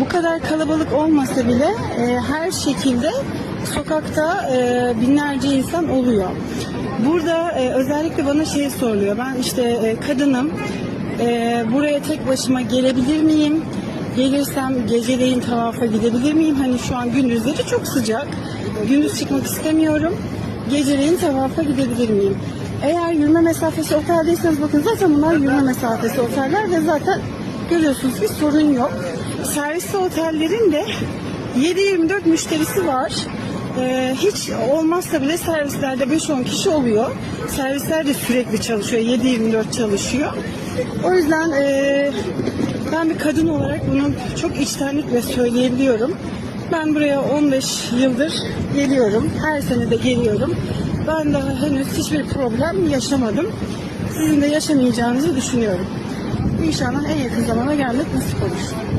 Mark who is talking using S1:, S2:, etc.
S1: bu kadar kalabalık olmasa bile e, her şekilde sokakta e, binlerce insan oluyor. Burada e, özellikle bana şey soruluyor. Ben işte e, kadınım. E, buraya tek başıma gelebilir miyim? Gelirsem geceleyin tavafa gidebilir miyim? Hani şu an gündüzleri çok sıcak. Gündüz çıkmak istemiyorum. Geceleyin tavafa gidebilir miyim? Eğer yürüme mesafesi oteldeyseniz bakın zaten bunlar yürüme mesafesi oteller ve zaten görüyorsunuz ki sorun yok. Servisli otellerin de 7-24 müşterisi var. Ee, hiç olmazsa bile servislerde 5-10 kişi oluyor. Servisler de sürekli çalışıyor. 7-24 çalışıyor. O yüzden ee, ben bir kadın olarak bunu çok içtenlikle söyleyebiliyorum. Ben buraya 15 yıldır geliyorum. Her sene de geliyorum. Ben daha henüz hiçbir problem yaşamadım. Sizin de yaşamayacağınızı düşünüyorum. İnşallah en yakın zamana gelmek nasip olur.